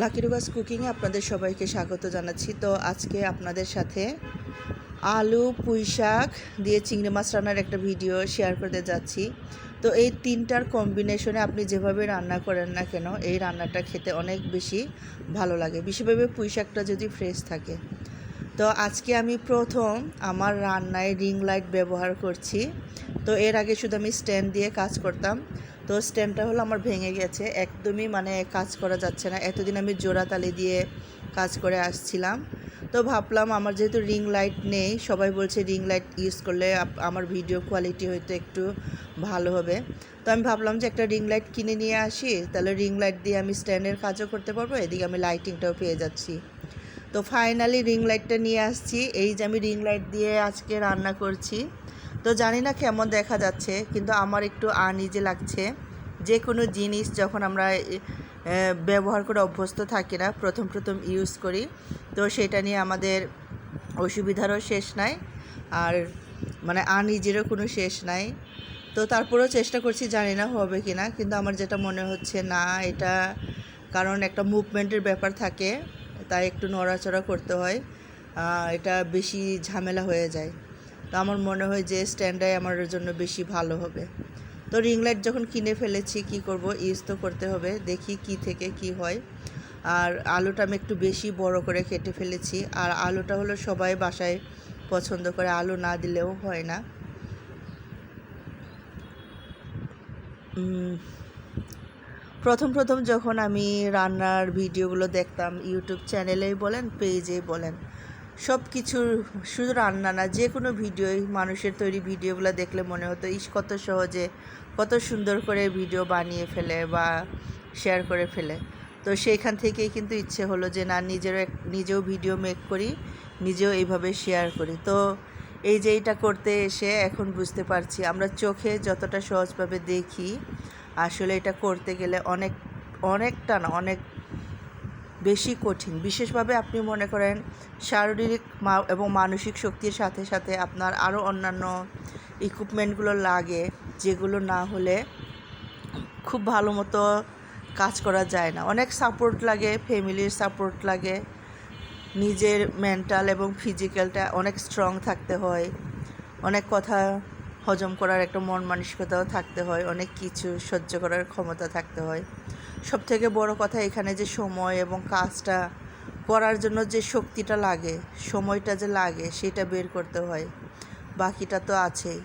লাকিরুবাস কুকিংয়ে আপনাদের সবাইকে স্বাগত জানাচ্ছি। তো আজকে আপনাদের সাথে আলু, পুঁই শাক দিয়ে চিংড়ি মাছ রান্নার একটা ভিডিও শেয়ার করতে যাচ্ছি। তো এই তিনটার কম্বিনেশনে আপনি যেভাবে রান্না করেন না কেন, এই রান্নাটা খেতে অনেক বেশি ভালো লাগে। বিশেষভাবে পুঁই শাকটা যদি ফ্রেশ থাকে। তো আজকে আমি প্রথম আমার রান্নায় রিং লাইট ব্যবহার করছি। তো এর আগে শুধু আমি স্ট্যান্ড দিয়ে কাজ করতাম। তো স্ট্যান্ডটা হলো আমার ভেঙে গেছে। একদমই মানে কাজ করা যাচ্ছে না। এতদিন আমি জোড়া তালি দিয়ে কাজ করে আসছিলাম। তো ভাবলাম আমার যেহেতু রিং লাইট নেই, সবাই বলছে রিং লাইট ইউজ করলে আমার ভিডিও কোয়ালিটি হয়তো একটু ভালো হবে। তো আমি ভাবলাম যে একটা রিং লাইট কিনে নিয়ে আসি, তাহলে রিং লাইট দিয়ে আমি স্ট্যান্ডের কাজও করতে পারব, এদিকে আমি লাইটিংটাও পেয়ে যাচ্ছি। তো ফাইনালি রিং লাইটটা নিয়ে আসছি। এই যে আমি রিং লাইট দিয়ে আজকে রান্না করছি। তো জানি না কেমন দেখা যাচ্ছে, কিন্তু আমার একটু আনইজি লাগছে। যে কোনো জিনিস যখন আমরা ব্যবহার করে অভ্যস্ত থাকি না, প্রথম প্রথম ইউজ করি, তো সেটা নিয়ে আমাদের অসুবিধারও শেষ নাই, আর মানে আনইজিরও কোনো শেষ নাই। তো তারপরেও চেষ্টা করছি, জানি না হবে কি না কিন্তু আমার যেটা মনে হচ্ছে, না, এটা কারণ একটা মুভমেন্টের ব্যাপার থাকে, তাই একটু নড়াচড়া করতে হয় এটা বেশি ঝামেলা হয়ে যায়। তো আমার মনে হয় যে স্ট্যান্ডাই আমার জন্য বেশি ভালো হবে। তো রিং লাইট যখন কিনে ফেলেছি, কি করব? ইউজ তো করতে হবে, দেখি কি থেকে কি হয়। আর আলুটা আমি একটু বেশি বড় করে কেটে ফেলেছি। আর আলুটা হলো সবাই বাসায় পছন্দ করে, আলু না দিলেও হয় না। প্রথম প্রথম যখন আমি রান্নার ভিডিওগুলো দেখতাম, ইউটিউব চ্যানেলেই বলেন, পেজেই বলেন সব কিছুর শুধু রান্না না, যে কোনো ভিডিওই মানুষের তৈরি ভিডিওগুলো দেখলে মনে হতো, ইস, কত সহজে, কত সুন্দর করে ভিডিও বানিয়ে ফেলে বা শেয়ার করে ফেলে। তো সেইখান থেকেই কিন্তু ইচ্ছে হলো যে, না, নিজেরও এক- নিজেও ভিডিও মেক করি, নিজেও এইভাবে শেয়ার করি। তো এই যে এটা করতে এসে এখন বুঝতে পারছি, আমরা চোখে যতটা সহজভাবে দেখি, আসলে এটা করতে গেলে অনেক, অনেকটা না, অনেক বেশি কঠিন। বিশেষভাবে আপনি মনে করেন শারীরিক এবং মানসিক শক্তির সাথে সাথে আপনার আরও অন্যান্য ইকুইপমেন্টগুলো লাগে, যেগুলো না হলে খুব ভালো মতো কাজ করা যায় না। অনেক সাপোর্ট লাগে ফ্যামিলির সাপোর্ট লাগে, নিজের মেন্টাল এবং ফিজিক্যালটা অনেক স্ট্রং থাকতে হয়, অনেক কথা হজম করার একটা মন মানসিকতাও থাকতে হয়, অনেক কিছু সহ্য করার ক্ষমতা থাকতে হয়। সব থেকে বড় কথা এখানে যে সময় এবং কাজটা করার জন্য যে শক্তিটা লাগে, সময়টা যে লাগে, সেটা বের করতে হয়। বাকিটা তো আছেই।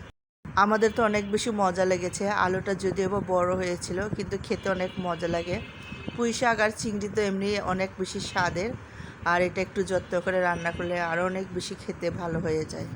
আমাদের তো অনেক বেশি মজা লেগেছে। আলুটা যদিও বা বড় হয়েছিল, কিন্তু খেতে অনেক মজা লাগে। পুঁই শাক আর চিংড়ি তো এমনি অনেক বেশি স্বাদের, আর এটা একটু যত্ন করে রান্না করলে আরও অনেক বেশি খেতে ভালো হয়ে যায়।